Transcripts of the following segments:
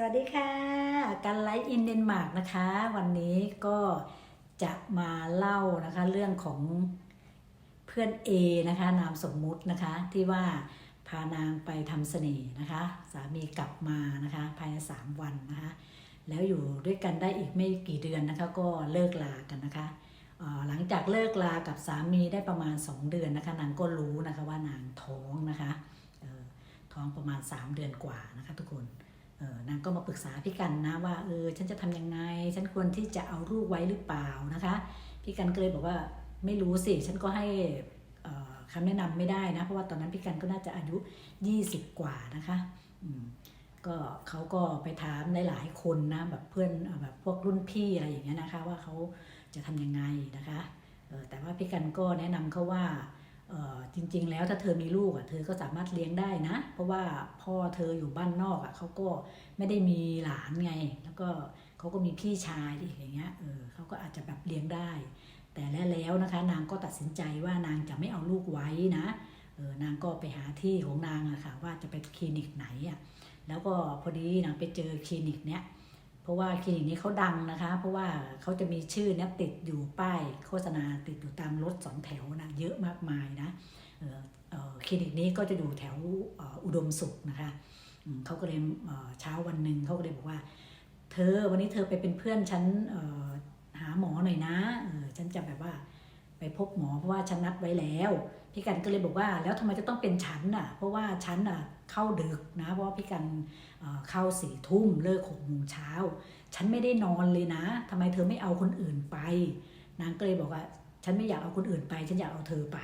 สวัสดีค่ะการไลฟ์อินเดนมาร์กนะคะ วันนี้ก็จะมาเล่านะคะเรื่องของเพื่อน A นะคะ นามสมมุตินะคะที่ว่าพานางไปทำเสน่ห์นะคะ สามีกลับมานะคะภายใน 3 วันนะคะ แล้วอยู่ด้วยกันได้อีกไม่กี่เดือนนะคะ ก็เลิกลากันนะคะหลังจากเลิกลากับสามีได้ประมาณ 2 เดือนนะคะ นางก็รู้นะคะว่านางท้องนะคะออท้องประมาณ 3 เดือนกว่านะคะทุกคน นางก็มาปรึกษาพี่กันนะว่าเออฉันจะทำยังไง ฉันควรที่จะเอาลูกไว้หรือเปล่านะคะพี่กันก็เลยบอกว่าไม่รู้สิฉันก็ให้เอ่อคำแนะนำไม่ได้นะเพราะว่าตอนนั้นพี่กันก็น่าจะอายุ 20 กว่านะคะอืก็เขาก็ไปถามหลายๆคนนะแบบเพื่อนแบบพวกรุ่นพี่อะไรอย่างเงี้ยนะคะว่าเขาจะทำยังไงนะคะออแต่ว่าพี่กันก็แนะนำเขาว่า จริง ๆ แล้วถ้าเธอมีลูกอะเธอก็สามารถเลี้ยงได้นะ เพราะว่าพ่อเธออยู่บ้านนอกอะเขาก็ไม่ได้มีหลานไง แล้วก็เขาก็มีพี่ชายอีกอย่างเงี้ยเออเขาก็อาจจะแบบเลี้ยงได้ แต่แล้วแล้วนะคะ นางก็ตัดสินใจว่านางจะไม่เอาลูกไว้นะเออนางก็ไปหาที่ของนางอะค่ะว่าจะไปคลินิกไหนอะแล้วก็พอดีนางไปเจอคลินิกเนี้ย ราะว่าคลินิกนี้เขาดังนะคะ เพราะว่าเขาจะมีชื่อเนี้ยติดอยู่ป้ายโฆษณาติดอยู่ตามรถสองแถวนะเยอะมากมายนะคลินิกนี้ก็จะอยู่แถวอ,อ,อุดมสุขนะคะเขาก็เลยเช้าวันหนึ่งเขาก็เลยบอกว่า เธอวันนี้เธอไปเป็นเพื่อนฉันหาหมอหน่อยนะฉันจะแบบว่าไปพบหมอเพราะว่าฉันนัดไว้แล้ว พี่กันก็เลยบอกว่าแล้วทำไมจะต้องเป็นฉันน่ะ เพราะว่าฉันน่ะเข้าดึกนะ เพราะว่าพี่กันเข้าสี่ทุ่มเลิกหกโมงเช้า ฉันไม่ได้นอนเลยนะทำไมเธอไม่เอาคนอื่นไป นางก็เลยบอกว่าฉันไม่อยากเอาคนอื่นไป ฉันอยากเอาเธอไป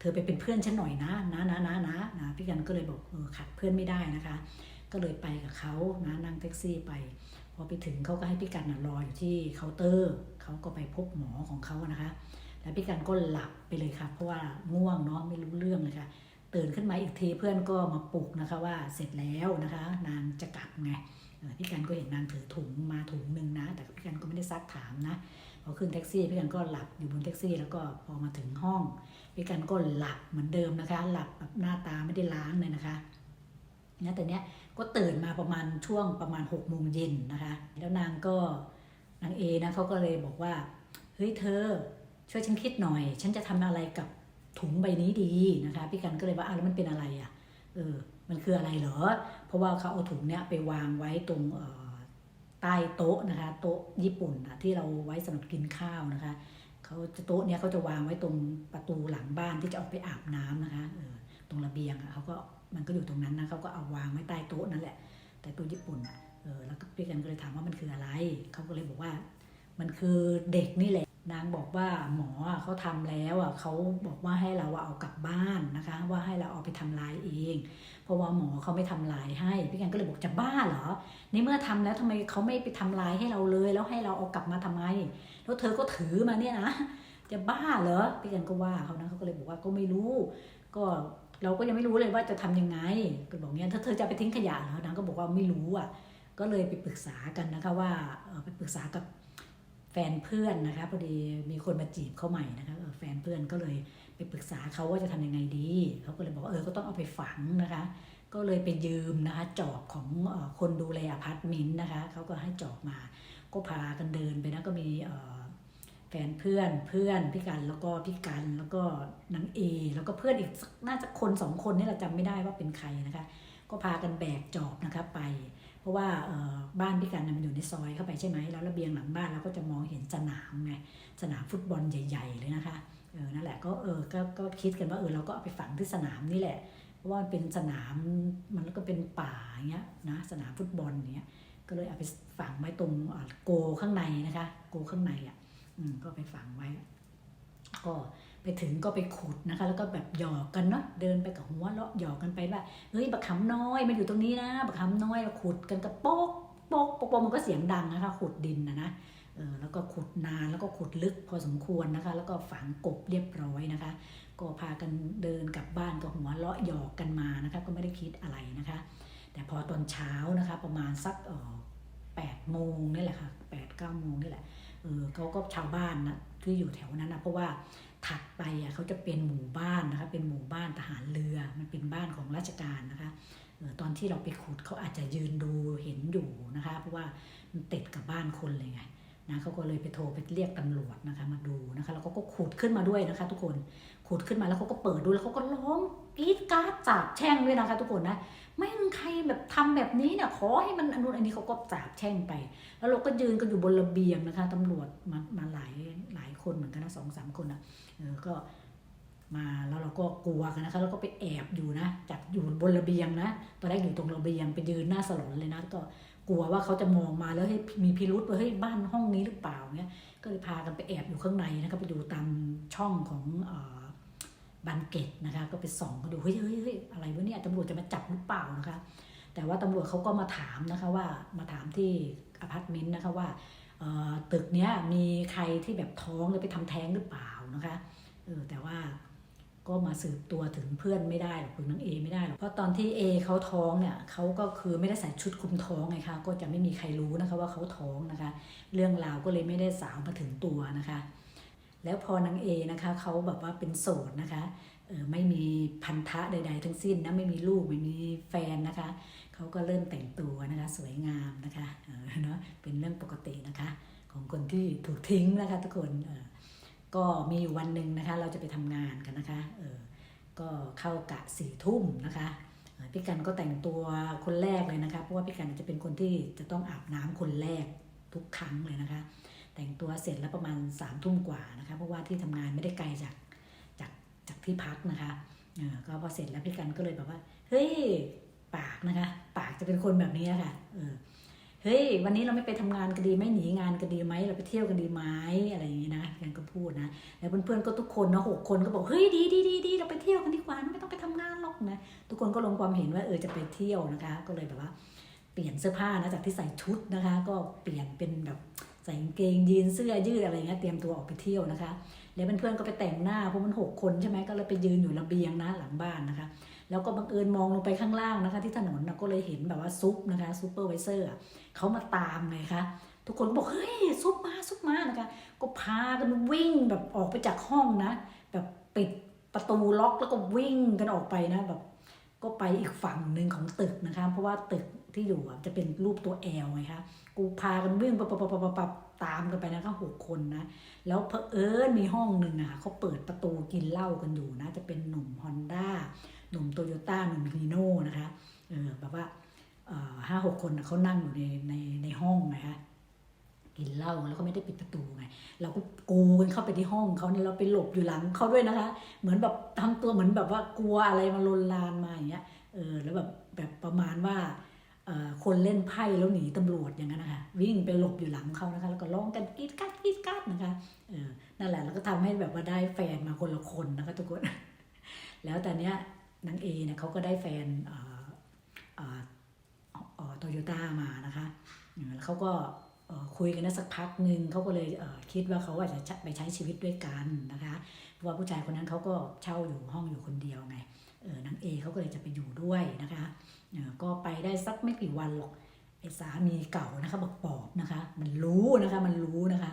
เธอไปเป็นเพื่อนฉันหน่อยนะนะนะนะนะนะพี่กันก็เลยบอกเออขัดเพื่อนไม่ได้นะคะ ก็เลยไปกับเขานะนั่งแท็กซี่ไปพอไปถึงเขาก็ให้พี่กันนะรออยู่ที่เคาน์เตอร์เขาก็ไปพบหมอของเขานะคะ แล้วพี่กันก็หลับไปเลยค่ะ เพราะว่าง่วงเนาะไม่รู้เรื่องเลยค่ะ ตื่นขึ้นมาอีกทีเพื่อนก็มาปลุกนะคะว่าเสร็จแล้วนะคะ นางจะกลับไงพี่กันก็เห็นนางถือถุงมาถุงหนึ่งนะ แต่พี่กันก็ไม่ได้ซักถามนะพอขึ้นแท็กซี่พี่กันก็หลับอยู่บนแท็กซี่ แล้วก็พอมาถึงห้องพี่กันก็หลับเหมือนเดิมนะคะ หลับแบบหน้าตาไม่ได้ล้างเลยนะคะเนี่ยแต่เนี้ยก็ตื่นมาประมาณช่วงประมาณหกโมงเย็นนะคะ แล้วนางก็นางเอนะเขาก็เลยบอกว่าเฮ้ยเธอ ช่วยฉันคิดหน่อย ฉันจะทำอะไรกับถุงใบนี้ดีนะคะ พี่กันก็เลยว่าอ้าวแล้วมันเป็นอะไรอะเออมันคืออะไรเหรอ เพราะว่าเขาเอาถุงเนี้ยไปวางไว้ตรงใต้โต๊ะนะคะโต๊ะญี่ปุ่นอะที่เราไว้สำหรับกินข้าวนะคะเขาจะโต๊ะเนี้ยเขาจะวางไว้ตรงประตูหลังบ้านที่จะออกไปอาบน้ำนะคะเออตรงระเบียงอะเขาก็มันก็อยู่ตรงนั้นนะเขาก็เอาวางไว้ใต้โต๊ะนั่นแหละ แต่โต๊ะญี่ปุ่นอะเออแล้วก็พี่กันก็เลยถามว่ามันคืออะไรเขาก็เลยบอกว่า มันคือเด็กนี่แหละ นางบอกว่าหมอเขาทำแล้วอะเขาบอกว่าให้เราเอากลับบ้านนะคะ ว่าให้เราเอาไปทำลายเอง เพราะว่าหมอเขาไม่ทำลายให้พี่กันก็เลยบอกจะบ้าเหรอในเมื่อทำแล้วทำไมเขาไม่ไปทำลายให้เราเลย แล้วให้เราเอากลับมาทำไม แล้วเธอก็ถือมาเนี่ยนะจะบ้าเหรอพี่กันก็ว่าเขานะเขาก็เลยบอกว่าก็ไม่รู้ ก็เราก็ยังไม่รู้เลยว่าจะทำยังไงก็บอกเนี้ยถ้าเธอจะไปทิ้งขยะเหรอนางก็บอกว่าไม่รู้อะก็เลยไปปรึกษากันนะคะว่าไปปรึกษากับ แฟนเพื่อนนะคะพอดีมีคนมาจีบเขาใหม่นะคะแฟนเพื่อนก็เลยไปปรึกษาเขาว่าจะทำยังไงดีเขาก็เลยบอกว่าเออก็ต้องเอาไปฝังนะคะ ก็เลยไปยืมนะคะจอบของคนดูแลอพาร์ตเมนต์นะคะเขาก็ให้จอบมา ก็พากันเดินไปนะก็มีแฟนเพื่อนเพื่อนพี่กันแล้วก็พี่กันแล้วก็นางเอแล้วก็เพื่อนอีกน่าจะคนสองคนนี่เราจำไม่ได้ว่าเป็นใครนะคะ ก็พากันแบกจอบนะคะไป ราะว่าบ้านพี่กันน่ะมันอยู่ในซอยเข้าไปใช่ไหมแล้วระเบียงหลังบ้านเราก็จะมองเห็นสนามไงสนามฟุตบอลใหญ่ๆเลยนะคะเออนั่นแหละก็เออก็ก็คิดกันว่าเออเราก็เอาไปฝังที่สนามนี่แหละเพราะว่าเป็นสนามมันก็เป็นป่าเงี้ยนะสนามฟุตบอลเนี้ยก็เลยเอาไปฝังไว้ตรงโกข้างในนะคะ โกข้างในอะก็ไปฝังไว้ ก็ไปถึงก็ไปขุดนะคะ แล้วก็แบบหยอกกันเนาะเดินไปกับหัวเลาะหยอกกันไปว่าเฮ้ยบักขำน้อยมันอยู่ตรงนี้นะบักขำน้อยขุดกันกระโปกโปกโปกโปกมันก็เสียงดังนะคะ ขุดดินนะนะเออแล้วก็ขุดนานแล้วก็ขุดลึกพอสมควรนะคะ แล้วก็ฝังกบเรียบร้อยนะคะ ก็พากันเดินกลับบ้านก็หัวเลาะหยอกกันมานะคะ ก็ไม่ได้คิดอะไรนะคะ แต่พอตอนเช้านะคะ ประมาณสักแปดโมงนี่แหละค่ะแปดเก้าโมงนี่แหละ ออเขาก็ชาวบ้านนะที่อยู่แถวนั้นนะเพราะว่าถัดไปอะเขาจะเป็นหมู่บ้านนะคะเป็นหมู่บ้านทหารเรือ มันเป็นบ้านของราชการนะคะออตอนที่เราไปขุดเขาอาจจะยืนดูเห็นอยู่นะคะ เพราะว่ามันติดกับบ้านคนเลยไง นะเขาก็เลยไปโทรไปเรียกตำรวจนะคะมาดูนะคะแล้วเขาก็ขุดขึ้นมาด้วยนะคะ ทุกคนขุดขึ้นมาแล้วเขาก็เปิดดูแล้วเขาก็ร้องกรีดกราดสาบแช่งด้วยนะคะ ทุกคนนะไม่มีใครแบบทำแบบนี้เนี่ยขอให้มันอนุนอันนี้เขาก็สาบแช่งไป แล้วเราก็ยืนกันอยู่บนระเบียงนะคะตำรวจมามาหลายหลายคนเหมือนกันนะสองสามคนอะเออก็มาแล้วเราก็กลัวกันนะคะแล้วก็ไปแอบอยู่นะจับอยู่บนระเบียงนะตอนแรกอยู่ตรงระเบียงไปยืนหน้าสลอนเลยนะก็ กลัวว่าเขาจะมองมาแล้วให้มีพิรุษว่าเฮ้ยบ้านห้องนี้หรือเปล่าเนี่ยก็เลยพากันไปแอบอยู่ข้างในนะคะไปดูตามช่องของออบันเกตนะคะก็ไปส่องกันดูเฮ้ยเฮ้ยเฮ้ยอะไรวะเนี่ยตำรวจจะมาจับหรือเปล่านะคะ แต่ว่าตำรวจเขาก็มาถามนะคะว่ามาถามที่อพาร์ตเมนต์นะคะว่าตึกเนี้ยมีใครที่แบบท้องหรือไปทำแท้งหรือเปล่านะคะเออแต่ว่า ก็มาสืบตัวถึงเพื่อนไม่ได้หรอกคุณนางเอไม่ได้หรอกเพราะตอนที่เอเขาท้องเนี่ยเขาก็คือไม่ได้ใส่ชุดคลุมท้องไงคะก็จะไม่มีใครรู้นะคะว่าเขาท้องนะคะ เรื่องราวก็เลยไม่ได้สาวมาถึงตัวนะคะ แล้วพอนางเอนะคะเขาแบบว่าเป็นโสดนะคะออไม่มีพันธะใด ๆ ทั้งสิ้นนะไม่มีลูกไม่มีแฟนนะคะเขาก็เริ่มแต่งตัวนะคะสวยงามนะคะเออเนาะเป็นเรื่องปกตินะคะ ของคนที่ถูกทิ้งนะคะทุกคนเออ ก็มีอยู่วันหนึ่งนะคะ เราจะไปทำงานกันนะคะเออก็เข้ากะสี่ทุ่มนะคะพี่กันก็แต่งตัวคนแรกเลยนะคะเพราะว่าพี่กันจะเป็นคนที่จะต้องอาบน้ำคนแรกทุกครั้งเลยนะคะ แต่งตัวเสร็จแล้วประมาณสามทุ่มกว่านะคะ เพราะว่าที่ทำงานไม่ได้ไกลจากจากจากที่พักนะคะเออก็พอเสร็จแล้วพี่กันก็เลยแบบว่าเฮ้ยปากนะคะ ปากจะเป็นคนแบบนี้ค่ะเออ เฮ้ยวันนี้เราไม่ไปทำงานกันดีไหมหนีงานกันดีไหมเราไปเที่ยวกันดีไหมอะไรอย่างนี้นะกันก็พูดนะแล้วเพื่อนๆก็ทุกคนเนาะหกคนก็บอกเฮ้ยดีดีดีดีเราไปเที่ยวกันดีกว่าไม่ต้องไปทำงานหรอกนะทุกคนก็ลงความเห็นว่าเออจะไปเที่ยวนะคะ ก็เลยแบบว่า เปลี่ยนเสื้อผ้านะจากที่ใส่ชุดนะคะ ก็เปลี่ยนเป็นแบบใส่กางเกงยีนเสื้อยืดอะไรเงี้ยเตรียมตัวออกไปเที่ยวนะคะ แล้วเพื่อนๆก็ไปแต่งหน้าเพราะมันหกคนใช่ไหมก็เลยไปยืนอยู่ระเบียงนะหลังบ้านนะคะ แล้วก็บังเอิญมองลงไปข้างล่างนะคะ ที่ถนนนะก็เลยเห็นแบบว่าซุปนะคะซูเปอร์ไวเซอร์เขามาตามไงคะทุกคนบอกเฮ้ยซุปมาซุปมานะคะ ก็พากันวิ่งแบบออกไปจากห้องนะ แบบปิดประตูล็อกแล้วก็วิ่งกันออกไปนะแบบก็ไปอีกฝั่งหนึ่งของตึกนะคะ เพราะว่าตึกที่อยู่จะเป็นรูปตัวแอลไงคะกูพากันวิ่งปับปับปับปับปับตามกันไปนะคะหกคนนะ แล้วเพอเอิญมีห้องหนึ่งอะเขาเปิดประตูกินเหล้ากันอยู่นะ จะเป็นหนุ่มฮอนด้า หนุ่มโตโยต้าหนุ่มฮีโน่นะคะเออแบบว่าห้าหกคนนะเขานั่งอยู่ในในในห้องนะคะกินเหล้าแล้วก็ไม่ได้ปิดประตูไงเราก็กูกันเข้าไปที่ห้องเขาเนี่ยเราไปหลบอยู่หลังเขาด้วยนะคะ เหมือนแบบทำตัวเหมือนแบบว่ากลัวอะไรมาลนลานมาอย่างเงี้ยเออแล้วแบบแบบประมาณว่าคนเล่นไพ่แล้วหนีตำรวจอย่างนั้นนะคะวิ่งไปหลบอยู่หลังเขานะคะ แล้วก็ร้องกันกรีดกัดกรีดกัดนะคะเออนั่นแหละแล้วก็ทำให้แบบว่าได้แฟนมาคนละคนนะคะทุกคน แล้วแต่เนี้ย นางเอเนี่ยเขาก็ได้แฟนโตโยต้ามานะคะแล้วเขาก็คุยกันได้สักพักหนึ่งเขาก็เลยเคิดว่าเขาอาจจะไปใช้ชีวิตด้วยกันนะคะเพราะว่าผู้ชายคนนั้นเขาก็เช่าอยู่ห้องอยู่คนเดียวไงนางเอเขาก็เลยจะไปอยู่ด้วยนะคะก็ไปได้สักไม่กี่วันหรอกไอ้สามีเก่านะคะบอกปอบนะคะ มันรู้นะคะมันรู้นะคะ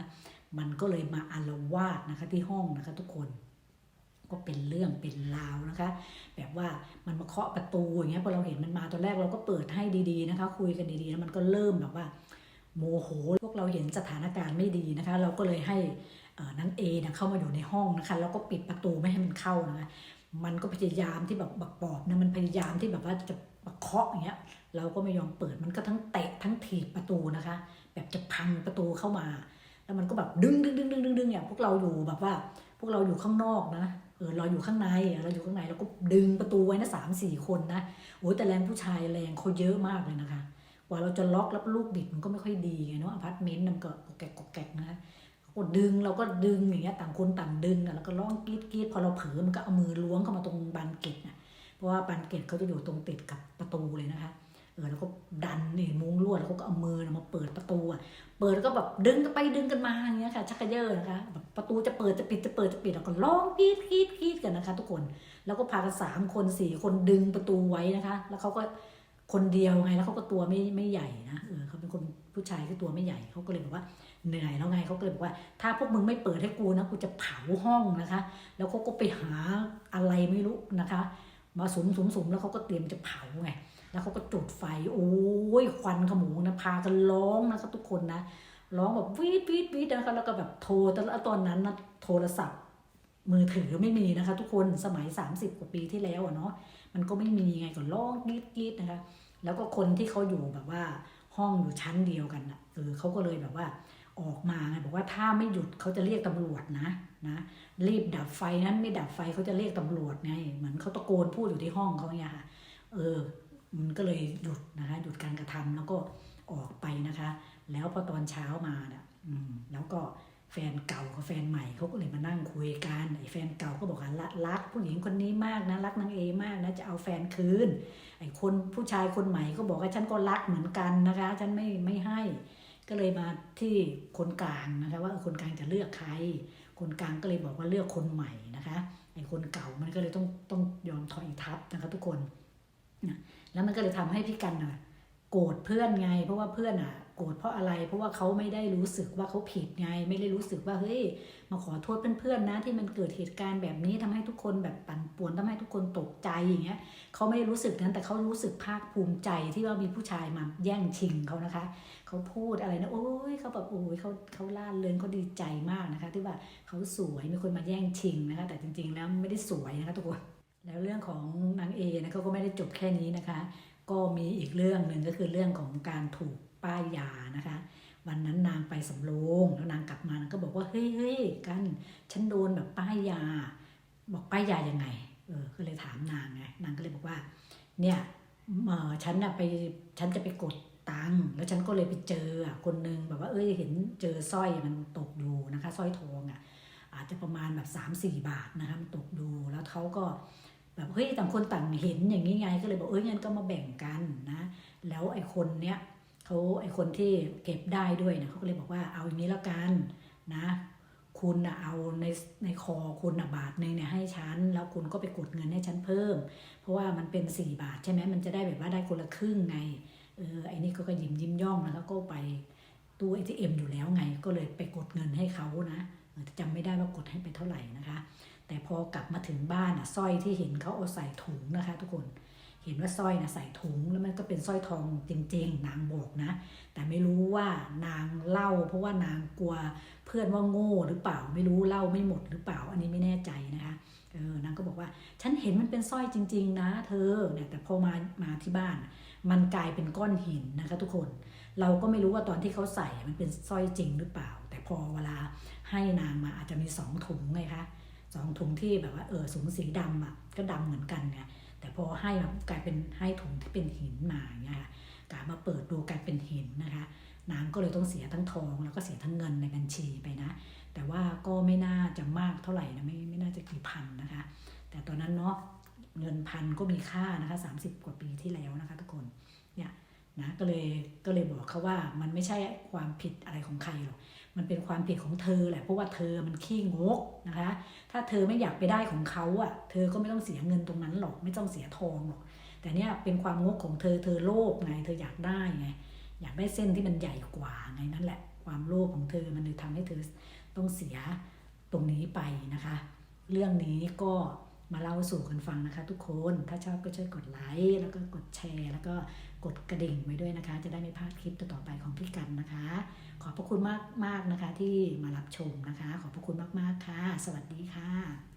มันก็เลยมาอารวาสนะคะที่ห้องนะคะทุกคน ก็เป็นเรื่องเป็นราวนะคะ แบบว่ามันมาเคาะประตูอย่างเงี้ยพอเราเห็นมันมาตอนแรกเราก็เปิดให้ดีๆนะคะ คุยกันดีๆแล้วมันก็เริ่มแบบว่า โมโหพวกเราเห็นสถานการณ์ไม่ดีนะคะ เราก็เลยให้นางเอเนี่ยเข้ามาอยู่ในห้องนะคะแล้วก็ปิดประตูไม่ให้มันเข้านะคะมันก็พยายามที่แบบบักปอบนะมันพยายามที่แบบว่าจะเคาะอย่างเงี้ยเราก็ไม่ยอมเปิดมันก็ทั้งเตะทั้งถีบประตูนะคะ แบบจะพังประตูเข้ามา แล้วมันก็แบบดึงดึงดึงดึงดึงดึงอย่างพวกเราอยู่แบบว่า วกเราอยู่ข้างนอกนะเออเราอยู่ข้างในเราอยู่ข้างในเราก็ดึงประตูไว้นะสามสี่คนนะโอ้ยแต่แรงผู้ชายแรงเขาเยอะมากเลยนะคะกว่าเราจะล็อกแล้วลูกบิดมันก็ไม่ค่อยดีไงเนาะอพาร์ตเมนต์มันก็กกแกกกอกแกกนะก็ดึงเราก็ดึงอย่างเงี้ยต่างคนต่างดึงอะแล้วก็ร้องกรีดกรีดพอเราเผลอมันก็เอามือล้วงเข้ามาตรงบานเกล็ดนะเพราะว่าบานเกล็ดเขาจะอยู่ตรงติดกับประตูเลยนะคะ เออแล้วก็ดันเนี่ยมุ้งลวดแล้วเขาก็เอามือมาเปิดประตูอะเปิดแล้วก็แบบดึงกันไปดึงกันมาอย่างเงี้ยค่ะชักกระเยอะนะคะแบบประตูจะเปิดจะปิดจะเปิดจะปิดแล้วก็ร้องกีดกีดกีดกันนะคะ ทุกคนแล้วก็พากันสามคนสี่คนดึงประตูไว้นะคะ แล้วเขาก็คนเดียวไงแล้วเขาก็ตัวไม่ไม่ใหญ่นะเออเขาเป็นคนผู้ชายที่ตัวไม่ใหญ่เขาก็เลยบอกว่าเหนื่อยแล้วไงเขาก็เลยบอกว่า ถ้าพวกมึงไม่เปิดให้กูนะกูจะเผาห้องนะคะ แล้วเขาก็ไปหาอะไรไม่รู้นะคะ มาสุมสุมสุมแล้วเขาก็เตรียมจะเผาไง แล้วเขาก็จุดไฟ โอ้ยควันขโมงนะพากันร้องนะคะทุกคนนะร้องแบบวีดวีดวีดนะคะแล้วก็แบบโทรแต่ละตอนนั้นนะโทรศัพท์ มือถือไม่มีนะคะ ทุกคนสมัย 30 กว่าปีที่แล้วอะเนาะมันก็ไม่มีไงก็ร้องกรีดกรีดนะคะ แล้วก็คนที่เขาอยู่แบบว่าห้องอยู่ชั้นเดียวกันอะเออเขาก็เลยแบบว่าออกมาไงบอกว่าถ้าไม่หยุดเขาจะเรียกตำรวจนะนะรีบดับไฟนั้นไม่ดับไฟเขาจะเรียกตำรวจไงเหมือนเขาตะโกนพูดอยู่ที่ห้องเขาเนี่ยค่ะเออ มันก็เลยหยุดนะคะหยุดการกระทำแล้วก็ออกไปนะคะ แล้วพอตอนเช้ามาเนี่ยแล้วก็แฟนเก่ากับแฟนใหม่เขาก็เลยมานั่งคุยกันไอ้แฟนเก่าก็บอกว่ารักผู้หญิงคนนี้มากนะรักนางเอมากนะจะเอาแฟนคืนไอ้คนผู้ชายคนใหม่ก็บอกว่าฉันก็รักเหมือนกันนะคะ ฉันไม่ไม่ให้ ก็เลยมาที่คนกลางนะคะว่าคนกลางจะเลือกใคร คนกลางก็เลยบอกว่าเลือกคนใหม่นะคะไอ้คนเก่ามันก็เลยต้องต้องยอมถอยทับนะคะ ทุกคน แล้วมันก็เลยทำให้พี่กันน่ะ โกรธเพื่อนไง เพราะว่าเพื่อนอะ โกรธเพราะอะไร เพราะว่าเขาไม่ได้รู้สึกว่าเขาผิดไง ไม่ได้รู้สึกว่าเฮ้ยมาขอโทษเพื่อนๆนะ ที่มันเกิดเหตุการณ์แบบนี้ทำให้ทุกคนแบบปั่นป่วนทำให้ทุกคนตกใจอย่างเงี้ยเขาไม่ได้รู้สึกนั้นแต่เขารู้สึกภาคภูมิใจที่ว่ามีผู้ชายมาแย่งชิงเขานะคะเขาพูดอะไรนะโอ้ยเขาแบบโอ้ยเขาเขาล่าเริงเขาดีใจมากนะคะ ที่ว่าเขาสวยมีคนมาแย่งชิงนะคะ แต่จริงๆแล้วไม่ได้สวยนะคะทุกคน แล้วเรื่องของนางเอนะเขาก็ไม่ได้จบแค่นี้นะคะ ก็มีอีกเรื่องหนึ่งก็คือเรื่องของการถูกป้ายยานะคะ วันนั้นนางไปสำโรงแล้วนางกลับมานางก็บอกว่าเฮ้ยเฮ้ยกันฉันโดนแบบป้ายยา บอกป้ายยายังไงเออก็เลยถามนางไงนางก็เลยบอกว่า เนี่ยเออฉันน่ะไปฉันจะไปกดตังค์แล้วฉันก็เลยไปเจอคนนึงแบบว่าเอ้ยเห็นเจอสร้อยมันตกอยู่นะคะสร้อยทองอะอาจจะประมาณแบบ3 4 บาทนะคะมันตกดูแล้วเขาก็ แบบเฮ้ยต่างคนต่างเห็นอย่างนี้ไงก็เลยบอกเอ้ยงั้นก็มาแบ่งกันนะ แล้วไอ้คนเนี้ยเขาไอ้คนที่เก็บได้ด้วยนะเขาก็เลยบอกว่าเอาอย่างนี้แล้วกันนะ คุณนะเอาในในคอคุณนะบาทหนึ่งเนี่ยให้ฉันแล้วคุณก็ไปกดเงินให้ฉันเพิ่ม เพราะว่ามันเป็น 4 บาทใช่ไหมมันจะได้แบบว่าได้คนละครึ่งไงเออไอ้นี่ก็ก็ยิ้มยิ้มย่องแล้วก็ไปตู้ ATM อยู่แล้วไง ก็เลยไปกดเงินให้เขานะจำไม่ได้ว่ากดให้ไปเท่าไหร่นะคะ แต่พอกลับมาถึงบ้านอะสร้อยที่เห็นเขาเอาใส่ถุงนะคะ ทุกคนเห็นว่าสร้อยนะใส่ถุงแล้วมันก็เป็นสร้อยทองจริง ๆ นางบอกนะ แต่ไม่รู้ว่านางเล่า เพราะว่านางกลัวเพื่อนว่าโง่หรือเปล่า ไม่รู้เล่าไม่หมดหรือเปล่า อันนี้ไม่แน่ใจนะคะเออนางก็บอกว่า ฉันเห็นมันเป็นสร้อยจริง ๆ นะ เธอเนี่ยแต่พอมามาที่บ้าน มันกลายเป็นก้อนหินนะคะ ทุกคน เราก็ไม่รู้ว่าตอนที่เขาใส่มันเป็นสร้อยจริงหรือเปล่า แต่พอเวลาให้นางมาอาจจะมีสองถุงไงคะ สองถุงที่แบบว่าเออถุงสีดำอะก็ดำเหมือนกันไงแต่พอให้แบบกลายเป็นให้ถุงที่เป็นหินมาอย่างเงี้ยค่ะกลายมาเปิดดูกลายเป็นหินนะคะนางก็เลยต้องเสียทั้งทอง แล้วก็เสียทั้งเงินในบัญชีไปนะ แต่ว่าก็ไม่น่าจะมากเท่าไหร่นะไม่ไม่น่าจะกี่พันนะคะ แต่ตอนนั้นเนาะเงินพันก็มีค่านะคะ30 กว่าปีที่แล้วนะคะทุกคนเนี่ยนะก็เลยก็เลยบอกเขาว่ามันไม่ใช่ความผิดอะไรของใครหรอก มันเป็นความผิดของเธอแหละเพราะว่าเธอมันขี้งกนะคะ ถ้าเธอไม่อยากไปได้ของเขาอะ เธอก็ไม่ต้องเสียเงินตรงนั้นหรอกไม่ต้องเสียทองหรอก แต่เนี่ยเป็นความงกของเธอเธอโลภไง เธออยากได้ไงอยากได้เส้นที่มันใหญ่กว่าไงนั่นแหละ ความโลภของเธอมันเลยทำให้เธอต้องเสียตรงนี้ไปนะคะ เรื่องนี้ก็มาเล่าสู่กันฟังนะคะ ทุกคนถ้าชอบก็ช่วยกดไลค์แล้วก็กดแชร์ แล้วก็ กดกระดิ่งไว้ด้วยนะคะ จะได้ไม่พลาดคลิปต่อไปของพี่กันนะคะ ขอบพระคุณมากมากนะคะที่มารับชมนะคะ ขอบพระคุณมากๆค่ะ สวัสดีค่ะ